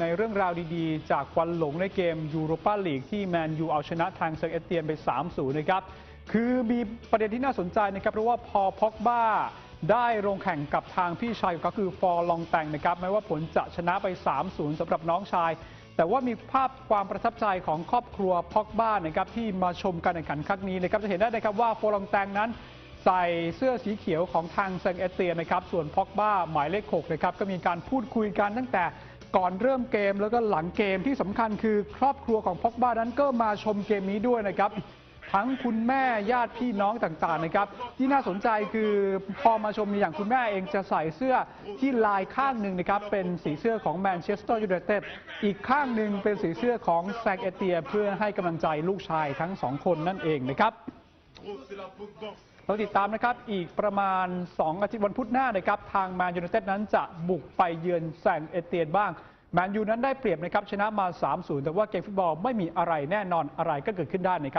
ในเรื่องราวดีๆ จากควันหลงในเกมยูโรปาลีกที่แมนยูเอาชนะทางเซอร์เอเตียนไป 3-0 นะครับ คือมีประเด็นที่น่าสนใจนะครับ เพราะว่าพอพ็อกบ้าได้ลงแข่งกับทางพี่ชายก็คือฟอร์ลองแตงนะครับแม้ว่าผลจะชนะไป 3-0สำหรับน้องชาย แต่ว่ามีภาพความประทับใจของครอบครัวพ็อกบ้านะครับที่มาชมการแข่งขันครั้งนี้นะครับจะเห็นได้นะครับว่าฟอร์ลองแตงนั้นใส่เสื้อสีเขียวของทางเซงเอเตียนะครับ ส่วนพ็อกบ้าหมายเลข6นะครับ ก็มีการพูดคุยกันตั้งแต่ ก่อนเริ่มเกมแล้วก็หลังเกมที่สำคัญคือครอบครัวของพ็อกบ้านั้นก็มาชมเกมนี้ด้วยนะครับ ทั้งคุณแม่ญาติพี่น้องต่างๆนะครับ ที่น่าสนใจคือพอมาชมอย่างคุณแม่เองจะใส่เสื้อที่ลายข้างหนึ่งนะครับ เป็นสีเสื้อของแมนเชสเตอร์ยูไนเต็ดอีกข้างหนึ่งเป็นสีเสื้อของแซงเอเตีย เพื่อให้กำลังใจลูกชายทั้งสองคนนั่นเองนะครับ เราติดตามนะครับ อีกประมาณ 2 อาทิตย์วันพุธหน้านะครับ ทางแมนยูไนเต็ดนั้นจะบุกไปเยือนแซงเอเตียนบ้าง แมนยูนั้นได้เปรียบนะครับ ชนะมา 3-0 แต่ว่าเกมฟุตบอลไม่มีอะไรแน่นอนอะไรก็เกิดขึ้นได้นะครับ